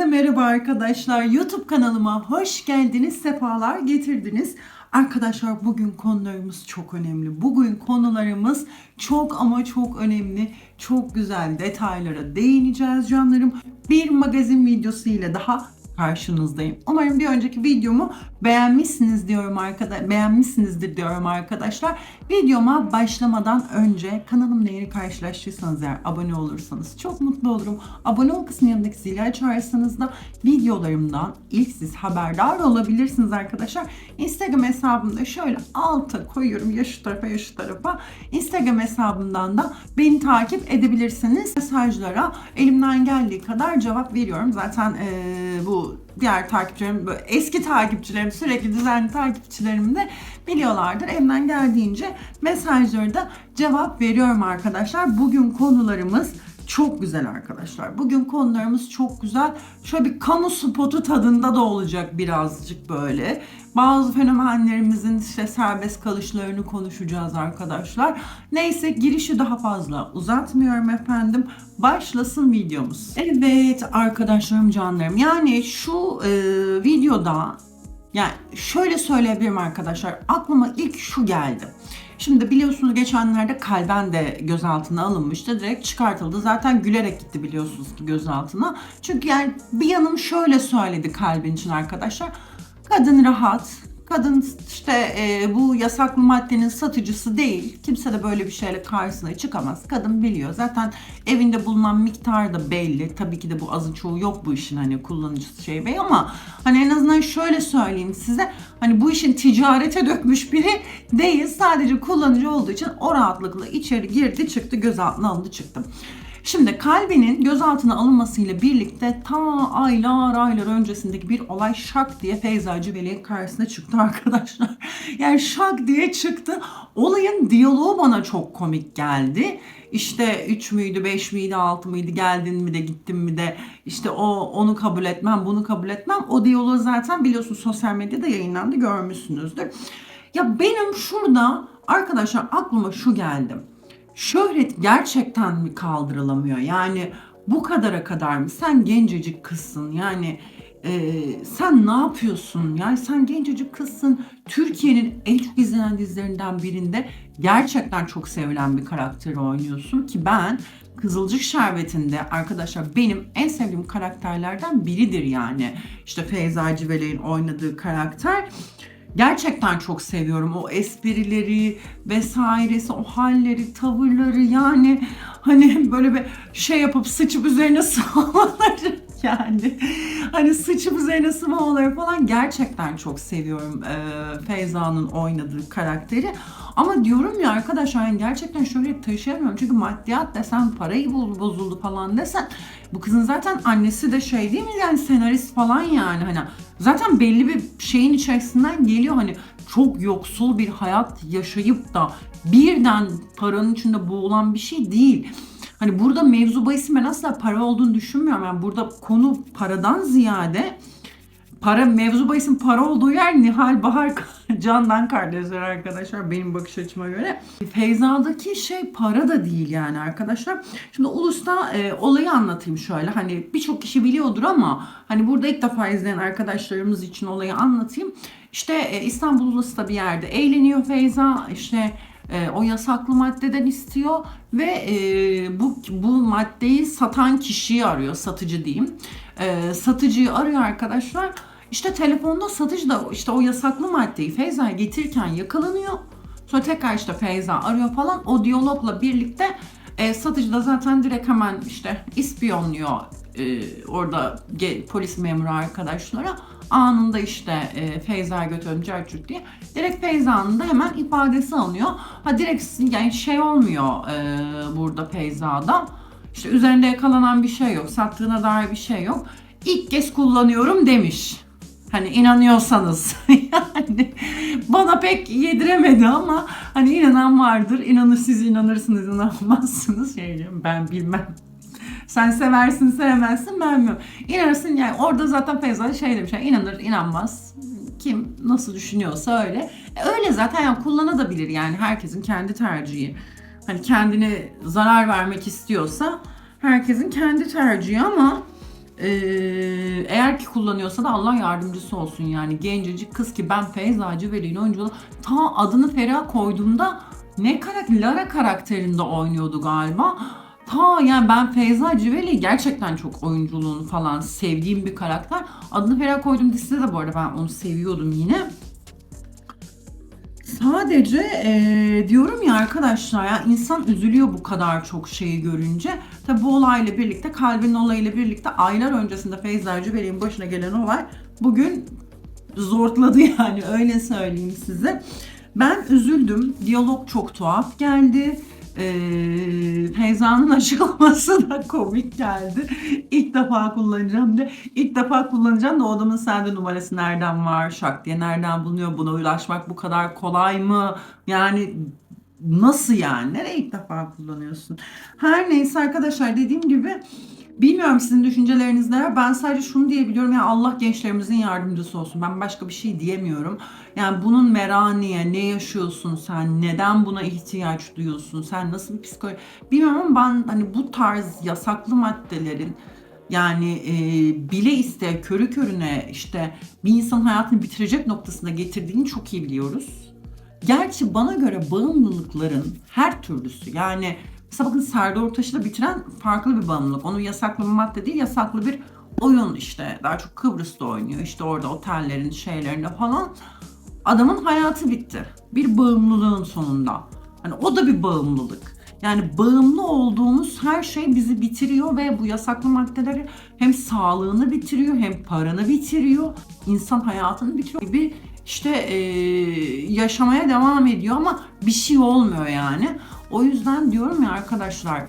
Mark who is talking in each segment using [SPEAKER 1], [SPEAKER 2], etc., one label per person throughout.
[SPEAKER 1] Hepinize merhaba arkadaşlar. YouTube kanalıma hoş geldiniz, sefalar getirdiniz. Arkadaşlar bugün konularımız çok önemli. Bugün konularımız çok ama çok önemli. Çok güzel detaylara değineceğiz canlarım. Bir magazin videosu ile daha karşınızdayım. Umarım bir önceki videomu beğenmişsiniz diyorum arkadaşlar. Beğenmişsinizdir diyorum arkadaşlar. Videoma başlamadan önce kanalımla yeni karşılaştıysanız eğer abone olursanız çok mutlu olurum. Abone ol kısmının yanındaki zili açarsanız da videolarımdan ilk siz haberdar olabilirsiniz arkadaşlar. Instagram hesabımda şöyle alta koyuyorum ya şu tarafa ya şu tarafa. Instagram hesabımdan da beni takip edebilirsiniz. Mesajlara elimden geldiği kadar cevap veriyorum. Zaten eee, bu diğer takipçilerim, eski takipçilerim, sürekli düzenli takipçilerim de biliyorlardır. Elimden geldiğince mesajları da cevap veriyorum arkadaşlar. Bugün konularımız çok güzel arkadaşlar. Bugün konularımız çok güzel. Şöyle bir kamu spotu tadında da olacak birazcık böyle. Bazı fenomenlerimizin işte serbest kalışlarını konuşacağız arkadaşlar. Neyse girişi daha fazla uzatmıyorum efendim. Başlasın videomuz. Evet arkadaşlarım canlarım. Yani şu e, videoda yani şöyle söyleyebilirim arkadaşlar. Aklıma ilk şu geldi. Şimdi biliyorsunuz geçenlerde kalben de gözaltına alınmıştı. Direkt çıkartıldı. Zaten gülerek gitti biliyorsunuz ki gözaltına. Çünkü yani bir yanım şöyle söyledi kalbin için arkadaşlar. Kadın rahat. Kadın işte e, bu yasaklı maddenin satıcısı değil. Kimse de böyle bir şeyle karşısına çıkamaz. Kadın biliyor. Zaten evinde bulunan miktar da belli. Tabii ki de bu azı çoğu yok bu işin hani kullanıcısı şey bey ama hani en azından şöyle söyleyeyim size. Hani bu işin ticarete dökmüş biri değil. Sadece kullanıcı olduğu için o rahatlıkla içeri girdi çıktı gözaltına alındı çıktı. Şimdi kalbinin gözaltına alınmasıyla birlikte ta aylar aylar öncesindeki bir olay şak diye Feyza Cibeli'nin karşısına çıktı arkadaşlar. Yani şak diye çıktı. Olayın diyaloğu bana çok komik geldi. İşte 3 müydü, 5 miydi, 6 mıydı, geldin mi de gittin mi de işte o onu kabul etmem, bunu kabul etmem. O diyaloğu zaten biliyorsunuz sosyal medyada yayınlandı görmüşsünüzdür. Ya benim şurada arkadaşlar aklıma şu geldi şöhret gerçekten mi kaldırılamıyor? Yani bu kadara kadar mı? Sen gencecik kızsın yani e, sen ne yapıyorsun? Yani sen gencecik kızsın. Türkiye'nin en çok izlenen dizilerinden birinde gerçekten çok sevilen bir karakteri oynuyorsun ki ben Kızılcık Şerbeti'nde arkadaşlar benim en sevdiğim karakterlerden biridir yani. İşte Feyza Civelek'in oynadığı karakter gerçekten çok seviyorum o esprileri vesairesi, o halleri, tavırları. Yani hani böyle bir şey yapıp sıçıp üzerine sıvamaları yani hani sıçıp üzerine sıvamaları falan gerçekten çok seviyorum ee, Feyza'nın oynadığı karakteri. Ama diyorum ya arkadaşlar yani gerçekten şöyle taşıyamıyorum. Çünkü maddiyat desen, parayı bozuldu falan desen bu kızın zaten annesi de şey değil mi yani senarist falan yani hani zaten belli bir şeyin içerisinden geliyor hani çok yoksul bir hayat yaşayıp da birden paranın içinde boğulan bir şey değil. Hani burada mevzu bahisi ben asla para olduğunu düşünmüyorum. Yani burada konu paradan ziyade para mevzu bahisin para olduğu yer Nihal Bahar Candan kardeşler arkadaşlar benim bakış açıma göre. Feyza'daki şey para da değil yani arkadaşlar. Şimdi Ulus'ta e, olayı anlatayım şöyle. Hani birçok kişi biliyordur ama hani burada ilk defa izleyen arkadaşlarımız için olayı anlatayım. İşte e, İstanbul Ulus'ta bir yerde eğleniyor Feyza. İşte e, o yasaklı maddeden istiyor ve e, bu bu maddeyi satan kişiyi arıyor, satıcı diyeyim. E, satıcıyı arıyor arkadaşlar. İşte telefonda satıcı da işte o yasaklı maddeyi Feyza'ya getirirken yakalanıyor. Sonra tekrar işte Feyza arıyor falan. O diyalogla birlikte e, satıcı da zaten direkt hemen işte ispiyonluyor e, orada polis memuru arkadaşlara. Anında işte e, Feyza'ya götürün Cerçük diye. Direkt Feyza'nın da hemen ifadesi alınıyor. Ha direkt yani şey olmuyor e, burada Feyza'da. İşte üzerinde yakalanan bir şey yok. Sattığına dair bir şey yok. İlk kez kullanıyorum demiş. Hani inanıyorsanız yani bana pek yediremedi ama hani inanan vardır. İnanır siz inanırsınız inanmazsınız. Şey diyorum, ben bilmem. Sen seversin sevmezsin ben bilmiyorum. İnanırsın yani orada zaten Feyza şey demiş yani inanır inanmaz. Kim nasıl düşünüyorsa öyle. E, öyle zaten yani kullanabilir yani herkesin kendi tercihi. Hani kendine zarar vermek istiyorsa herkesin kendi tercihi ama eee Eğer ki kullanıyorsa da Allah yardımcısı olsun yani. Gencecik kız ki ben Feyza Civeli'nin oyunculuğu ta adını Feriha koyduğumda ne karakter, Lara karakterinde oynuyordu galiba. Ta yani ben Feyza Civeli gerçekten çok oyunculuğunu falan sevdiğim bir karakter. Adını Feriha koydum dizide de bu arada ben onu seviyordum yine. Sadece eee, diyorum ya arkadaşlar ya insan üzülüyor bu kadar çok şeyi görünce. Tabi bu olayla birlikte kalbin olayıyla birlikte aylar öncesinde Feyza Cübeli'nin başına gelen olay bugün zortladı yani öyle söyleyeyim size. Ben üzüldüm. Diyalog çok tuhaf geldi. Ee, Feyza'nın açıklaması da komik geldi. İlk defa kullanacağım de. İlk defa kullanacağım da o adamın sende numarası nereden var? Şak diye nereden bulunuyor? Buna ulaşmak bu kadar kolay mı? Yani nasıl yani? Nereye ilk defa kullanıyorsun? Her neyse arkadaşlar dediğim gibi Bilmiyorum sizin düşünceleriniz neler. Ben sadece şunu diyebiliyorum ya Allah gençlerimizin yardımcısı olsun. Ben başka bir şey diyemiyorum. Yani bunun meranı niye? Ne yaşıyorsun sen? Neden buna ihtiyaç duyuyorsun? Sen nasıl bir psikoloji? Bilmiyorum ama ben hani bu tarz yasaklı maddelerin yani e, bile iste körü körüne işte bir insanın hayatını bitirecek noktasına getirdiğini çok iyi biliyoruz. Gerçi bana göre bağımlılıkların her türlüsü yani mesela bakın Serdar Ortaç'ı da bitiren farklı bir bağımlılık. Onun yasaklı bir madde değil yasaklı bir oyun işte. Daha çok Kıbrıs'ta oynuyor işte orada otellerin şeylerinde falan. Adamın hayatı bitti. Bir bağımlılığın sonunda. Hani o da bir bağımlılık. Yani bağımlı olduğumuz her şey bizi bitiriyor ve bu yasaklı maddeleri hem sağlığını bitiriyor hem paranı bitiriyor. insan hayatını bitiriyor gibi işte eee, yaşamaya devam ediyor ama bir şey olmuyor yani. O yüzden diyorum ya arkadaşlar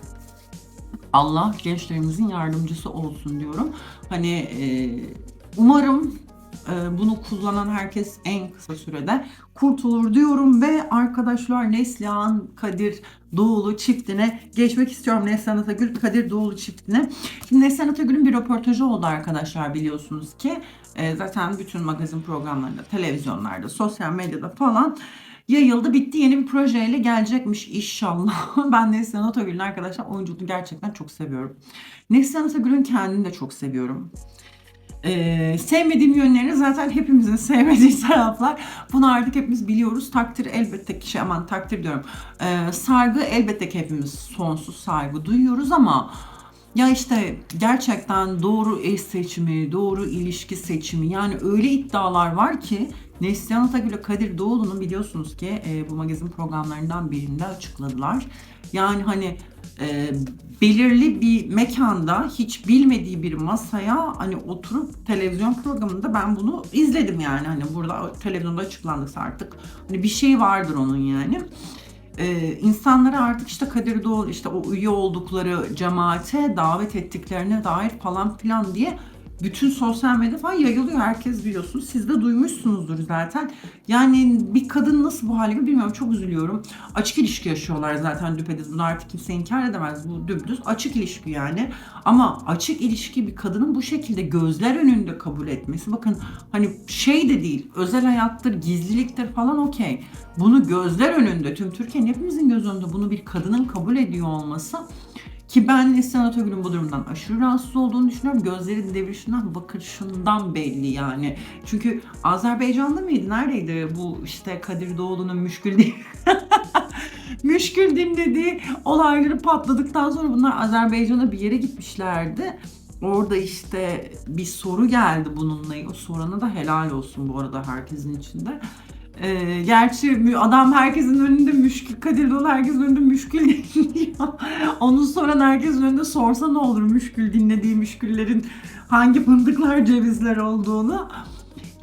[SPEAKER 1] Allah gençlerimizin yardımcısı olsun diyorum. Hani eee, umarım e, bunu kullanan herkes en kısa sürede kurtulur diyorum ve arkadaşlar Neslihan Kadir Doğulu çiftine geçmek istiyorum. Neslihan Atagül Kadir Doğulu çiftine. Şimdi Neslihan Atagül'ün bir röportajı oldu arkadaşlar biliyorsunuz ki. E, zaten bütün magazin programlarında, televizyonlarda, sosyal medyada falan yayıldı. Bitti yeni bir projeyle gelecekmiş inşallah. ben Neslihan Atagül'ün arkadaşlar oyunculuğunu gerçekten çok seviyorum. Neslihan Atagül'ün kendini de çok seviyorum. Ee, sevmediğim yönlerini zaten hepimizin sevmediği taraflar. Bunu artık hepimiz biliyoruz. Takdir elbette ki şey aman takdir diyorum. Ee, sargı elbette ki hepimiz sonsuz saygı duyuyoruz ama ya işte gerçekten doğru eş seçimi, doğru ilişki seçimi yani öyle iddialar var ki Neslihan Atagül ile Kadir Doğulu'nun biliyorsunuz ki e, bu magazin programlarından birinde açıkladılar. Yani hani e, belirli bir mekanda hiç bilmediği bir masaya hani oturup televizyon programında ben bunu izledim yani hani burada televizyonda açıklandıysa artık hani bir şey vardır onun yani. Ee, insanlara artık işte Kadir Doğulu işte o üye oldukları cemaate davet ettiklerine dair falan filan diye bütün sosyal medya falan yayılıyor. Herkes biliyorsunuz. Siz de duymuşsunuzdur zaten. Yani bir kadın nasıl bu hale bilmiyorum. Çok üzülüyorum. Açık ilişki yaşıyorlar zaten düpedüz. Bunu artık kimse inkar edemez. Bu dümdüz açık ilişki yani. Ama açık ilişki bir kadının bu şekilde gözler önünde kabul etmesi. Bakın hani şey de değil. Özel hayattır, gizliliktir falan okey. Bunu gözler önünde tüm Türkiye'nin hepimizin göz önünde bunu bir kadının kabul ediyor olması ki ben Neslihan Atagül'ün bu durumdan aşırı rahatsız olduğunu düşünüyorum. Gözleri devrişinden, bakışından belli yani. Çünkü Azerbaycan'da mıydı? Neredeydi bu işte Kadir Doğulu'nun müşkül değil. müşkül din olayları patladıktan sonra bunlar Azerbaycan'a bir yere gitmişlerdi. Orada işte bir soru geldi bununla. O sorana da helal olsun bu arada herkesin içinde. Ee, gerçi adam herkesin önünde müşkül, Kadir Doğulu herkesin önünde müşkül dinliyor. Onu soran herkesin önünde sorsa ne olur müşkül dinlediği müşküllerin hangi fındıklar cevizler olduğunu.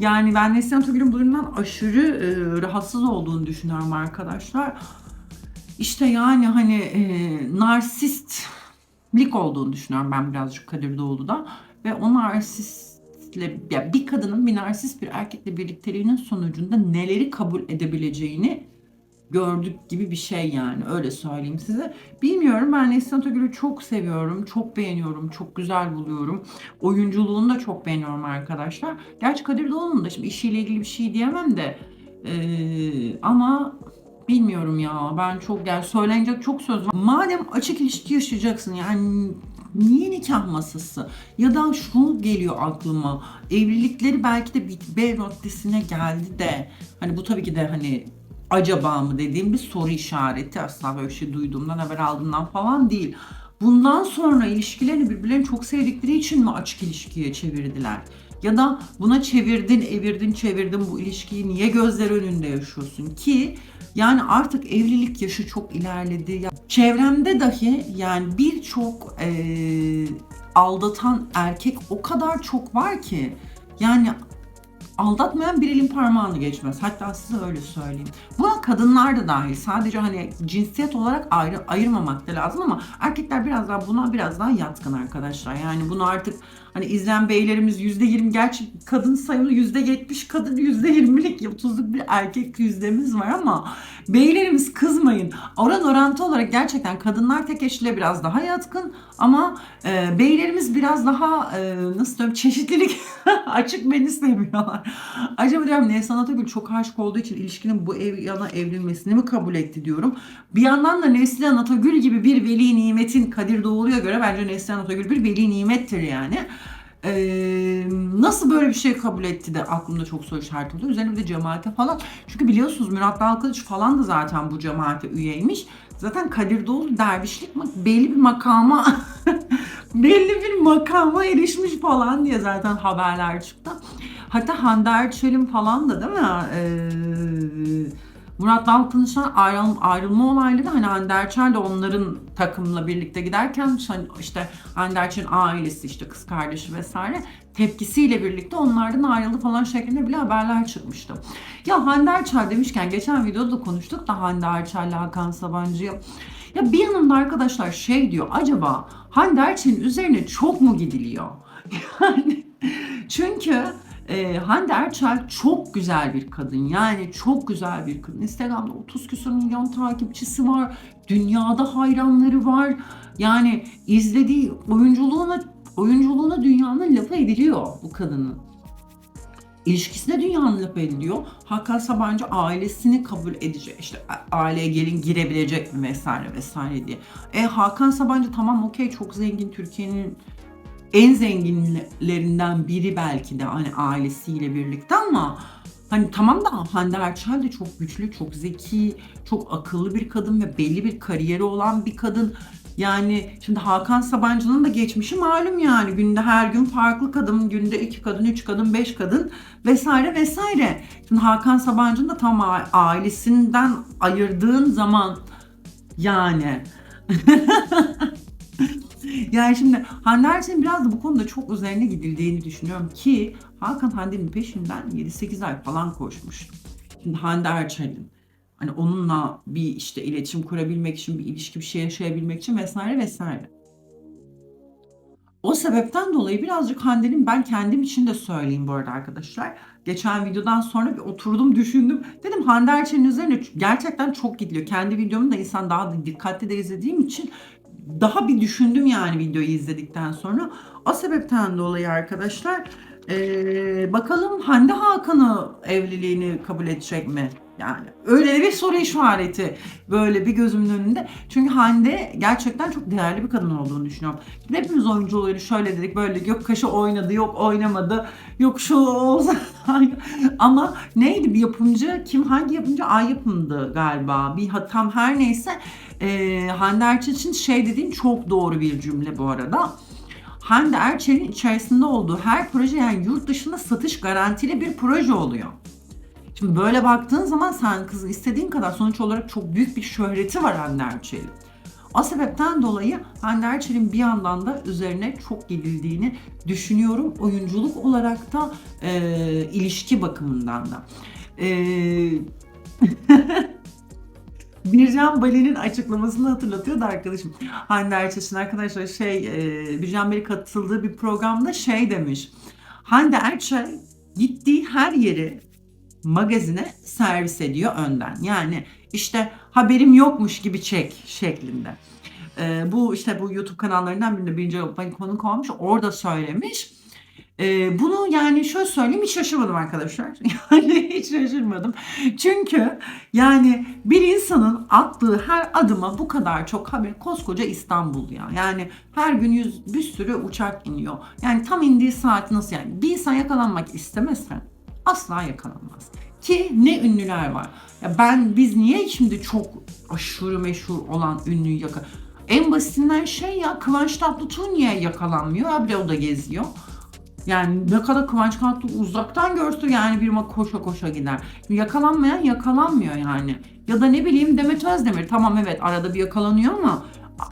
[SPEAKER 1] Yani ben Neslihan Tugül'ün bu durumdan aşırı e, rahatsız olduğunu düşünüyorum arkadaşlar. İşte yani hani e, narsistlik olduğunu düşünüyorum ben birazcık Kadir Doğulu'da. Ve o narsistle, ya bir kadının bir narsist bir erkekle birlikteliğinin sonucunda neleri kabul edebileceğini gördük gibi bir şey yani öyle söyleyeyim size. Bilmiyorum ben Neslihan Atagül'ü çok seviyorum, çok beğeniyorum, çok güzel buluyorum. Oyunculuğunu da çok beğeniyorum arkadaşlar. Gerçi Kadir Doğulu'nun da şimdi işiyle ilgili bir şey diyemem de eee, ama bilmiyorum ya ben çok yani söylenecek çok söz var. Madem açık ilişki yaşayacaksın yani niye nikah masası? Ya da şu geliyor aklıma. Evlilikleri belki de bir B noktesine geldi de hani bu tabii ki de hani acaba mı dediğim bir soru işareti. Asla böyle bir şey duyduğumdan haber aldığımdan falan değil. Bundan sonra ilişkilerini birbirlerini çok sevdikleri için mi açık ilişkiye çevirdiler? Ya da buna çevirdin, evirdin, çevirdin bu ilişkiyi niye gözler önünde yaşıyorsun ki yani artık evlilik yaşı çok ilerledi. Çevremde dahi yani birçok eee, aldatan erkek o kadar çok var ki yani aldatmayan bir elin parmağını geçmez. Hatta size öyle söyleyeyim. Buna kadınlar da dahil. Sadece hani cinsiyet olarak ayrı, ayırmamak da lazım ama erkekler biraz daha buna biraz daha yatkın arkadaşlar. Yani bunu artık hani izleyen beylerimiz %20 gerçi kadın sayımı %70 kadın %20'lik 30'luk bir erkek yüzdemiz var ama beylerimiz kızmayın. Oran orantı olarak gerçekten kadınlar tek eşliğe biraz daha yatkın ama e, beylerimiz biraz daha e, nasıl diyeyim çeşitlilik açık beni seviyorlar. Acaba diyorum Neslihan Atagül çok aşık olduğu için ilişkinin bu ev yana evrilmesini mi kabul etti diyorum. Bir yandan da Neslihan Atagül gibi bir veli nimetin Kadir Doğulu'ya göre bence Neslihan Atagül bir veli nimettir yani. Ee, nasıl böyle bir şey kabul etti de aklımda çok soru işareti oldu. Üzerine bir de cemaate falan. Çünkü biliyorsunuz Murat Dalkılıç falan da zaten bu cemaate üyeymiş. Zaten Kadir Doğulu dervişlik belli bir makama belli bir makama erişmiş falan diye zaten haberler çıktı. Hatta Hande Erçel'in falan da değil mi? Ee, Murat Dalkılıç'tan ayrıl, ayrılma olayları hani Hande Erçel de onların takımla birlikte giderken hani işte Hande Erçel'in ailesi işte kız kardeşi vesaire tepkisiyle birlikte onlardan ayrıldı falan şeklinde bile haberler çıkmıştı. Ya Hande Erçel demişken geçen videoda da konuştuk da Hande Erçel'le Hakan Sabancı'yı. Ya bir yanımda arkadaşlar şey diyor acaba Hande Erçel'in üzerine çok mu gidiliyor? Yani çünkü e, Hande Erçel çok güzel bir kadın. Yani çok güzel bir kadın. Instagram'da 30 küsur milyon takipçisi var. Dünyada hayranları var. Yani izlediği oyunculuğuna oyunculuğuna dünyanın lafı ediliyor bu kadının. İlişkisine dünyanın lafı ediliyor. Hakan Sabancı ailesini kabul edecek. işte aileye gelin girebilecek mi vesaire vesaire diye. E Hakan Sabancı tamam okey çok zengin Türkiye'nin en zenginlerinden biri belki de hani ailesiyle birlikte ama hani tamam da Hande Erçel de çok güçlü, çok zeki, çok akıllı bir kadın ve belli bir kariyeri olan bir kadın. Yani şimdi Hakan Sabancı'nın da geçmişi malum yani günde her gün farklı kadın, günde iki kadın, üç kadın, beş kadın vesaire vesaire. Şimdi Hakan Sabancı'nın da tam ailesinden ayırdığın zaman yani yani şimdi Hande Erçel'in biraz da bu konuda çok üzerine gidildiğini düşünüyorum ki Hakan Hande'nin peşinden 7-8 ay falan koşmuş. Şimdi Hande Erçel'in hani onunla bir işte iletişim kurabilmek için, bir ilişki bir şey yaşayabilmek için vesaire vesaire. O sebepten dolayı birazcık Hande'nin ben kendim için de söyleyeyim bu arada arkadaşlar. Geçen videodan sonra bir oturdum düşündüm. Dedim Hande Erçel'in üzerine gerçekten çok gidiliyor. Kendi videomu da insan daha da dikkatli de izlediğim için daha bir düşündüm yani videoyu izledikten sonra. O sebepten dolayı arkadaşlar eee, bakalım Hande Hakan'ı evliliğini kabul edecek mi? Yani öyle bir soru işareti böyle bir gözümün önünde. Çünkü Hande gerçekten çok değerli bir kadın olduğunu düşünüyorum. Şimdi hepimiz oyuncuları şöyle dedik böyle yok kaşı oynadı yok oynamadı yok şu olsa ama neydi bir yapımcı kim hangi yapımcı Ay yapımdı galiba bir ha- tam her neyse e, Hande Erçel için şey dediğin çok doğru bir cümle bu arada. Hande Erçel'in içerisinde olduğu her proje yani yurt dışında satış garantili bir proje oluyor. Şimdi böyle baktığın zaman sen kızı istediğin kadar sonuç olarak çok büyük bir şöhreti var Hande Erçel'in. O sebepten dolayı Hande Erçel'in bir yandan da üzerine çok gidildiğini düşünüyorum. Oyunculuk olarak da e, ilişki bakımından da. E, Bircan Bali'nin açıklamasını hatırlatıyordu arkadaşım. Hande Erçel'in arkadaşlar şey, e, Bircan Bali katıldığı bir programda şey demiş. Hande Erçel gittiği her yeri magazine servis ediyor önden. Yani işte haberim yokmuş gibi çek şeklinde. Ee, bu işte bu YouTube kanallarından birinde birinci Bali konuk olmuş. Orada söylemiş. Ee, bunu yani şöyle söyleyeyim hiç şaşırmadım arkadaşlar. Yani hiç şaşırmadım. Çünkü yani bir insanın attığı her adıma bu kadar çok haber koskoca İstanbul ya. Yani her gün yüz, bir sürü uçak iniyor. Yani tam indiği saat nasıl yani? Bir insan yakalanmak istemezse asla yakalanmaz. Ki ne ünlüler var. Ya ben biz niye şimdi çok aşırı meşhur olan ünlüyü yaka en basitinden şey ya Kıvanç Tatlıtuğ niye yakalanmıyor? Abi o da geziyor. Yani ne kadar Kıvanç Tatlıtuğ uzaktan görse yani bir koşa koşa gider. Yakalanmayan yakalanmıyor yani. Ya da ne bileyim Demet Özdemir tamam evet arada bir yakalanıyor ama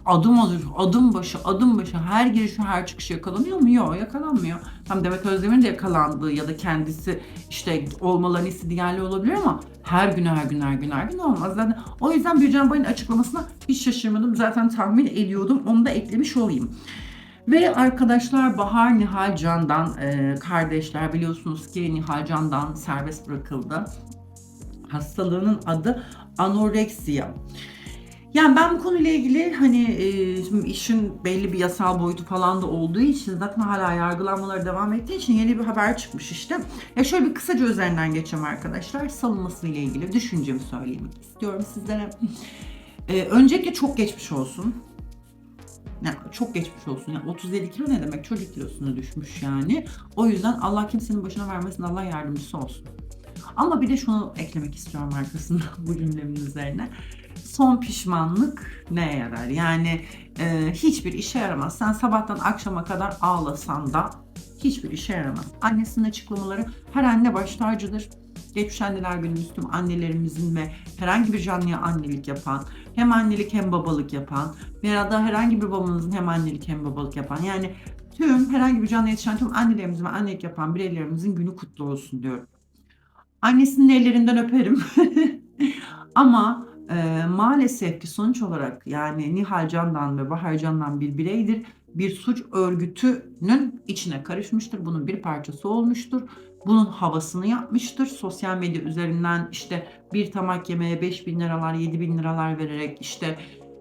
[SPEAKER 1] adım alır, adım başı, adım başı her girişi her çıkışı yakalanıyor mu? Yok yakalanmıyor. Tam Demet Özdemir'in de yakalandığı ya da kendisi işte olmalarını istediği yerler olabilir ama her gün her gün her gün her gün olmaz. Zaten o yüzden Bircan Bay'ın açıklamasına hiç şaşırmadım. Zaten tahmin ediyordum. Onu da eklemiş olayım. Ve arkadaşlar Bahar Nihal Can'dan e, kardeşler biliyorsunuz ki Nihal Can'dan serbest bırakıldı. Hastalığının adı anoreksiya. Yani ben bu konuyla ilgili hani e, şimdi işin belli bir yasal boyutu falan da olduğu için zaten hala yargılanmaları devam ettiği için yeni bir haber çıkmış işte. Ya şöyle bir kısaca üzerinden geçeceğim arkadaşlar. Salınması ile ilgili düşüncemi söylemek istiyorum sizlere. E, öncelikle çok geçmiş olsun. Yani çok geçmiş olsun. Yani 37 kilo ne demek? Çocuk kilosuna düşmüş yani. O yüzden Allah kimsenin başına vermesin. Allah yardımcısı olsun. Ama bir de şunu eklemek istiyorum arkasında bu cümlemin üzerine. Son pişmanlık neye yarar? Yani e, hiçbir işe yaramaz. Sen sabahtan akşama kadar ağlasan da hiçbir işe yaramaz. Annesinin açıklamaları her anne baş tacıdır. Geçmiş anneler günümüz tüm annelerimizin ve herhangi bir canlıya annelik yapan, hem annelik hem babalık yapan veya da herhangi bir babamızın hem annelik hem babalık yapan yani tüm herhangi bir canlıya yetişen tüm annelerimizin ve annelik yapan bireylerimizin günü kutlu olsun diyorum. Annesinin ellerinden öperim. Ama e, maalesef ki sonuç olarak yani Nihal Can'dan ve Bahar Can'dan bir bireydir. Bir suç örgütünün içine karışmıştır. Bunun bir parçası olmuştur. Bunun havasını yapmıştır. Sosyal medya üzerinden işte bir tamak yemeğe 5 bin liralar, 7 bin liralar vererek işte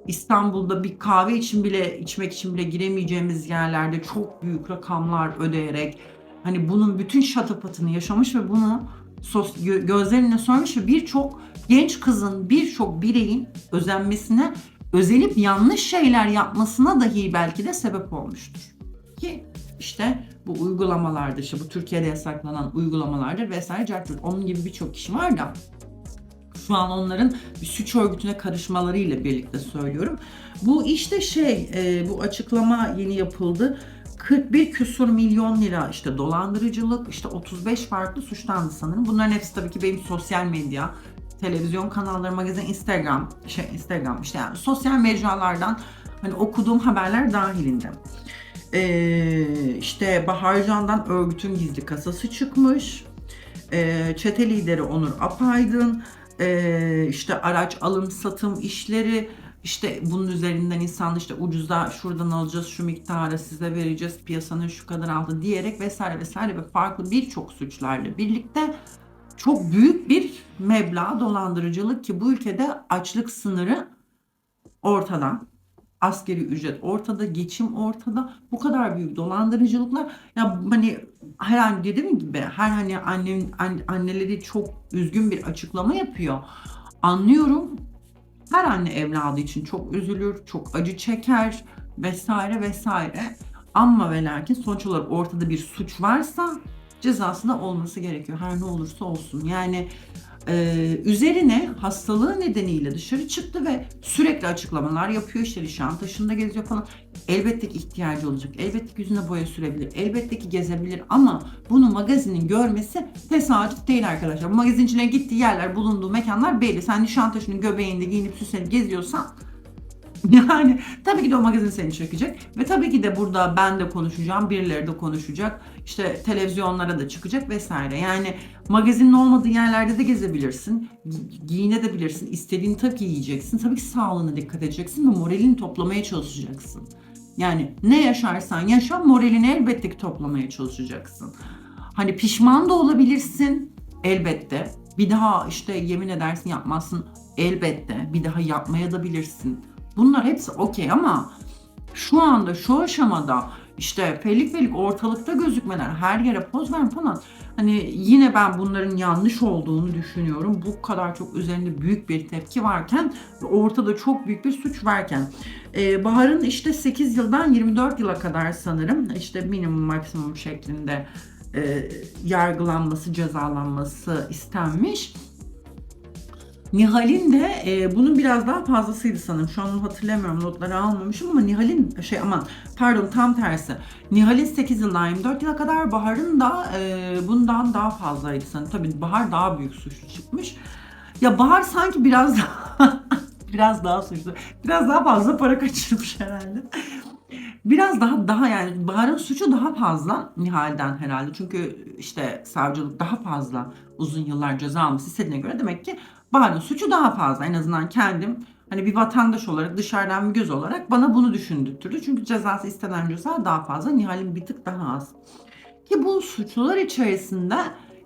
[SPEAKER 1] İstanbul'da bir kahve için bile içmek için bile giremeyeceğimiz yerlerde çok büyük rakamlar ödeyerek hani bunun bütün şatafatını yaşamış ve bunu sos, gö, gözlerine sormuş ve birçok genç kızın, birçok bireyin özenmesine, özenip yanlış şeyler yapmasına dahi belki de sebep olmuştur. Ki işte bu uygulamalarda işte bu Türkiye'de yasaklanan uygulamalardır vesaire cartır. Onun gibi birçok kişi var da şu an onların bir suç örgütüne karışmalarıyla birlikte söylüyorum. Bu işte şey e, bu açıklama yeni yapıldı. 41 küsur milyon lira işte dolandırıcılık işte 35 farklı suçtandı sanırım. Bunların hepsi tabii ki benim sosyal medya, televizyon kanalları, magazin, Instagram, şey Instagram işte yani sosyal mecralardan hani okuduğum haberler dahilinde. Ee, işte Baharcan'dan örgütün gizli kasası çıkmış. Ee, çete lideri Onur Apaydın. Ee, işte araç alım satım işleri işte bunun üzerinden insan işte ucuza şuradan alacağız şu miktara size vereceğiz piyasanın şu kadar altı diyerek vesaire vesaire ve farklı birçok suçlarla birlikte çok büyük bir meblağ dolandırıcılık ki bu ülkede açlık sınırı ortada. Askeri ücret ortada, geçim ortada. Bu kadar büyük dolandırıcılıklar ya hani her an dediğim gibi her hani annem anneleri çok üzgün bir açıklama yapıyor. Anlıyorum her anne evladı için çok üzülür, çok acı çeker vesaire vesaire. Ama ve lakin sonuç olarak ortada bir suç varsa cezası da olması gerekiyor. Her ne olursa olsun. Yani e, üzerine hastalığı nedeniyle dışarı çıktı ve sürekli açıklamalar yapıyor. İşte Nişantaşı'nda geziyor falan. Elbette ki ihtiyacı olacak. Elbette ki yüzüne boya sürebilir. Elbette ki gezebilir ama bunu magazinin görmesi tesadüf değil arkadaşlar. Bu magazin içine gittiği yerler, bulunduğu mekanlar belli. Sen Nişantaşı'nın göbeğinde giyinip süslenip geziyorsan Yani tabii ki de o magazin seni çekecek ve tabii ki de burada ben de konuşacağım, birileri de konuşacak. İşte televizyonlara da çıkacak vesaire. Yani magazinin olmadığı yerlerde de gezebilirsin, giyinebilirsin. İstediğini tabii ki yiyeceksin. Tabii ki sağlığına dikkat edeceksin ve moralini toplamaya çalışacaksın. Yani ne yaşarsan yaşa moralini elbette ki toplamaya çalışacaksın. Hani pişman da olabilirsin elbette. Bir daha işte yemin edersin yapmazsın elbette. Bir daha yapmaya da bilirsin Bunlar hepsi okey ama şu anda şu aşamada işte fellik fellik ortalıkta gözükmeler, her yere poz verme falan. Hani yine ben bunların yanlış olduğunu düşünüyorum. Bu kadar çok üzerinde büyük bir tepki varken ortada çok büyük bir suç varken. Ee, Bahar'ın işte 8 yıldan 24 yıla kadar sanırım işte minimum maksimum şeklinde e, yargılanması, cezalanması istenmiş. Nihal'in de e, bunun biraz daha fazlasıydı sanırım. Şu an onu hatırlamıyorum. Notları almamışım ama Nihal'in şey aman pardon tam tersi. Nihal'in 8 yıldan 24 yıla kadar Bahar'ın da e, bundan daha fazlaydı sanırım. Tabii Bahar daha büyük suçlu çıkmış. Ya Bahar sanki biraz daha biraz daha suçlu. Biraz daha fazla para kaçırmış herhalde. Biraz daha daha yani Bahar'ın suçu daha fazla Nihal'den herhalde. Çünkü işte savcılık daha fazla uzun yıllar ceza alması istediğine göre demek ki Bahar'ın suçu daha fazla. En azından kendim hani bir vatandaş olarak dışarıdan bir göz olarak bana bunu düşündürtürdü. Çünkü cezası istenen ceza daha fazla. Nihal'in bir tık daha az. Ki bu suçlular içerisinde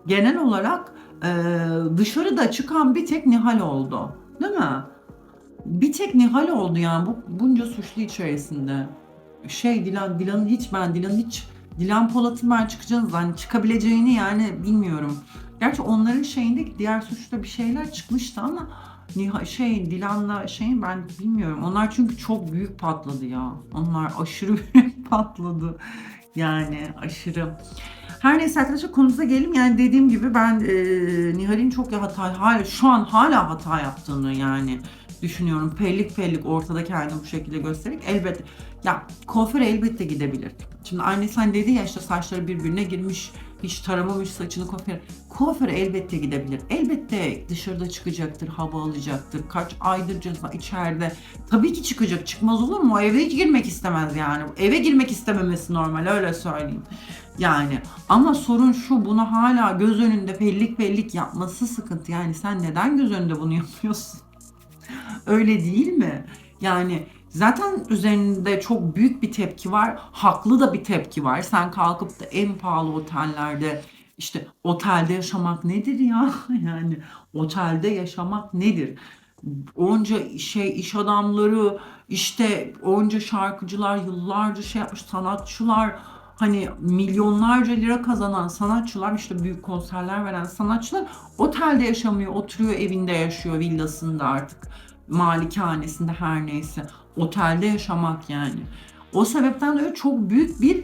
[SPEAKER 1] genel olarak e, dışarıda çıkan bir tek Nihal oldu. Değil mi? Bir tek Nihal oldu yani bu bunca suçlu içerisinde. Şey Dilan, Dilan'ın hiç ben Dilan'ın hiç Dilan Polat'ın ben çıkacağını hani çıkabileceğini yani bilmiyorum. Gerçi onların şeyinde diğer suçta bir şeyler çıkmıştı ama Niha, şey Dilan'la şey ben bilmiyorum. Onlar çünkü çok büyük patladı ya. Onlar aşırı büyük patladı. Yani aşırı. Her neyse arkadaşlar konumuza gelelim. Yani dediğim gibi ben e, Nihal'in çok ya hata, hala, şu an hala hata yaptığını yani düşünüyorum. Pellik pellik ortada kendini bu şekilde göstererek elbette ya kuaföre elbette gidebilir. Şimdi annesi hani dedi ya işte saçları birbirine girmiş hiç taramamış saçını kuaföre. Kuaföre elbette gidebilir. Elbette dışarıda çıkacaktır, hava alacaktır. Kaç aydır ceza içeride. Tabii ki çıkacak. Çıkmaz olur mu? O eve hiç girmek istemez yani. Eve girmek istememesi normal öyle söyleyeyim. Yani ama sorun şu bunu hala göz önünde pellik pellik yapması sıkıntı. Yani sen neden göz önünde bunu yapıyorsun? Öyle değil mi? Yani zaten üzerinde çok büyük bir tepki var. Haklı da bir tepki var. Sen kalkıp da en pahalı otellerde işte otelde yaşamak nedir ya? Yani otelde yaşamak nedir? Onca şey iş adamları işte onca şarkıcılar yıllarca şey yapmış sanatçılar hani milyonlarca lira kazanan sanatçılar işte büyük konserler veren sanatçılar otelde yaşamıyor oturuyor evinde yaşıyor villasında artık malikanesinde her neyse otelde yaşamak yani. O sebepten dolayı çok büyük bir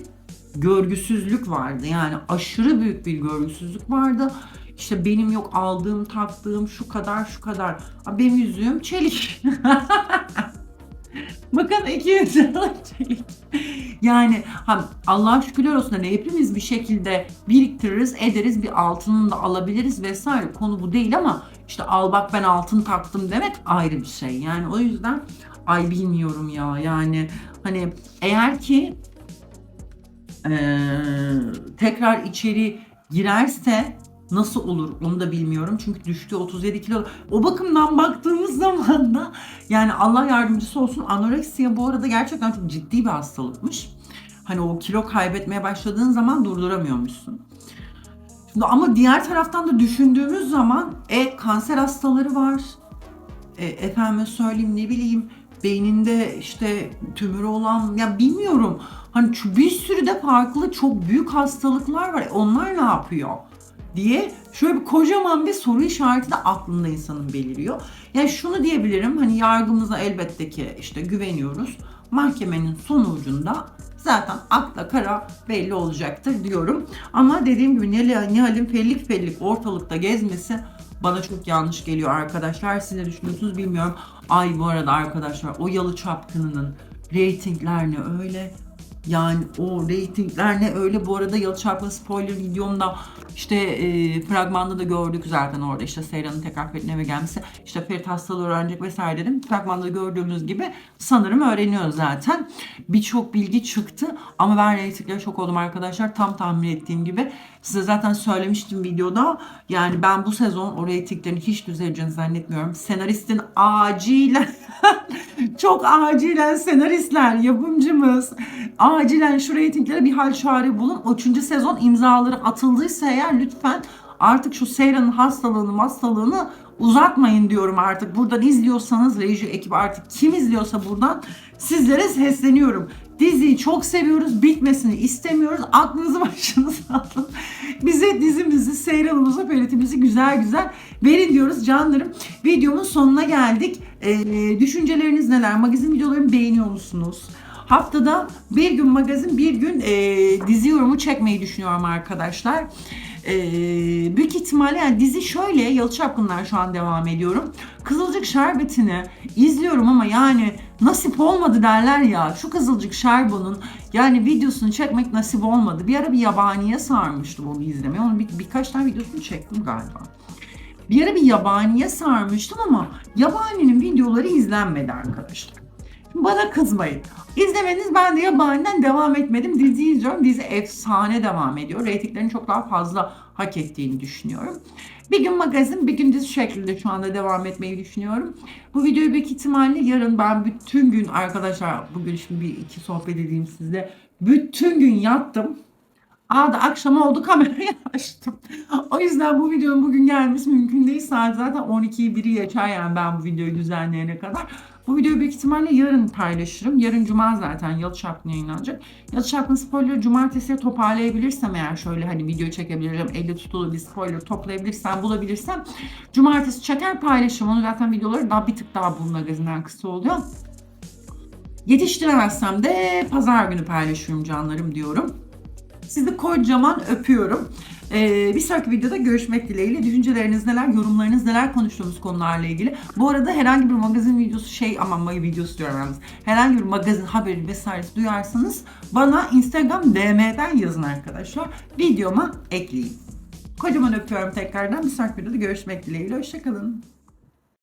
[SPEAKER 1] görgüsüzlük vardı. Yani aşırı büyük bir görgüsüzlük vardı. İşte benim yok aldığım, taktığım şu kadar şu kadar. Benim yüzüğüm çelik. Bakın iki yüzüğüm çelik. Yani ha, Allah'a şükürler olsun hani hepimiz bir şekilde biriktiririz, ederiz, bir altını da alabiliriz vesaire. Konu bu değil ama işte al bak ben altın taktım demek ayrı bir şey. Yani o yüzden ay bilmiyorum ya yani hani eğer ki eee, tekrar içeri girerse nasıl olur onu da bilmiyorum. Çünkü düştü 37 kilo. O bakımdan baktığımız zaman da yani Allah yardımcısı olsun anoreksiya bu arada gerçekten çok ciddi bir hastalıkmış. Hani o kilo kaybetmeye başladığın zaman durduramıyormuşsun. Şimdi ama diğer taraftan da düşündüğümüz zaman e kanser hastaları var. E, efendime söyleyeyim ne bileyim beyninde işte tümörü olan ya bilmiyorum. Hani bir sürü de farklı çok büyük hastalıklar var. Onlar ne yapıyor? diye şöyle bir kocaman bir soru işareti de aklında insanın beliriyor. Yani şunu diyebilirim hani yargımıza elbette ki işte güveniyoruz. Mahkemenin sonucunda zaten akla kara belli olacaktır diyorum. Ama dediğim gibi Nihal- Nihal'in fellik fellik ortalıkta gezmesi bana çok yanlış geliyor arkadaşlar. Siz ne düşünüyorsunuz bilmiyorum. Ay bu arada arkadaşlar o yalı çapkınının reytingler ne öyle yani o reytingler ne öyle bu arada Yalı Çarpı'nın spoiler videomda işte e, fragmanda da gördük zaten orada işte Seyran'ın tekrar Ferit'in eve gelmesi işte Ferit hastalığı öğrenecek vesaire dedim. Fragmanda gördüğümüz gibi sanırım öğreniyor zaten. Birçok bilgi çıktı ama ben reytinglere çok oldum arkadaşlar. Tam tahmin ettiğim gibi. Size zaten söylemiştim videoda. Yani ben bu sezon o reytinglerin hiç düzeleceğini zannetmiyorum. Senaristin acilen çok acilen senaristler, yapımcımız acilen şu reytinglere bir hal çare bulun. O üçüncü sezon imzaları atıldıysa eğer lütfen artık şu Seyran'ın hastalığını hastalığını uzatmayın diyorum artık. Buradan izliyorsanız reji ekibi artık kim izliyorsa buradan sizlere sesleniyorum. Diziyi çok seviyoruz. Bitmesini istemiyoruz. Aklınızı başınıza alın. Bize dizimizi, serialımızı, peletimizi güzel güzel verin diyoruz canlarım. Videomun sonuna geldik. Ee, düşünceleriniz neler? Magazin videolarımı beğeniyor musunuz? Haftada bir gün magazin, bir gün e, dizi yorumu çekmeyi düşünüyorum arkadaşlar. E, büyük ihtimalle yani dizi şöyle, Yalı Çapkınlar şu an devam ediyorum. Kızılcık Şerbeti'ni izliyorum ama yani nasip olmadı derler ya. Şu Kızılcık Şerbon'un yani videosunu çekmek nasip olmadı. Bir ara bir yabaniye sarmıştım onu izlemeye. Onun bir, birkaç tane videosunu çektim galiba. Bir ara bir yabaniye sarmıştım ama yabaninin videoları izlenmedi arkadaşlar. Bana kızmayın. İzlemeniz ben de yabaniden devam etmedim. Dizi izliyorum. Dizi efsane devam ediyor. Reytinglerini çok daha fazla hak ettiğini düşünüyorum. Bir gün magazin, bir gün dizi şeklinde şu anda devam etmeyi düşünüyorum. Bu videoyu büyük ihtimalle yarın ben bütün gün arkadaşlar bugün şimdi bir iki sohbet edeyim sizle. Bütün gün yattım. Aa da akşam oldu kamerayı açtım. O yüzden bu videonun bugün gelmesi mümkün değil. Saat zaten 12'yi 1'i geçer yani ben bu videoyu düzenleyene kadar. Bu videoyu büyük ihtimalle yarın paylaşırım. Yarın cuma zaten Yalı Çapkın yayınlanacak. Yalı Çapkın spoiler'ı cumartesiye toparlayabilirsem eğer şöyle hani video çekebilirim. Elle tutulu bir spoiler toplayabilirsem bulabilirsem. Cumartesi çeker paylaşırım. Onu zaten videoları daha bir tık daha bu magazinden kısa oluyor. Yetiştiremezsem de pazar günü paylaşıyorum canlarım diyorum. Sizi kocaman öpüyorum. Ee, bir sonraki videoda görüşmek dileğiyle. Düşünceleriniz neler, yorumlarınız neler konuştuğumuz konularla ilgili. Bu arada herhangi bir magazin videosu şey may videosu diyorum yalnız. Herhangi bir magazin haberi vesairesi duyarsanız bana Instagram DM'den yazın arkadaşlar. Videoma ekleyin. Kocaman öpüyorum tekrardan. Bir sonraki videoda görüşmek dileğiyle. Hoşçakalın.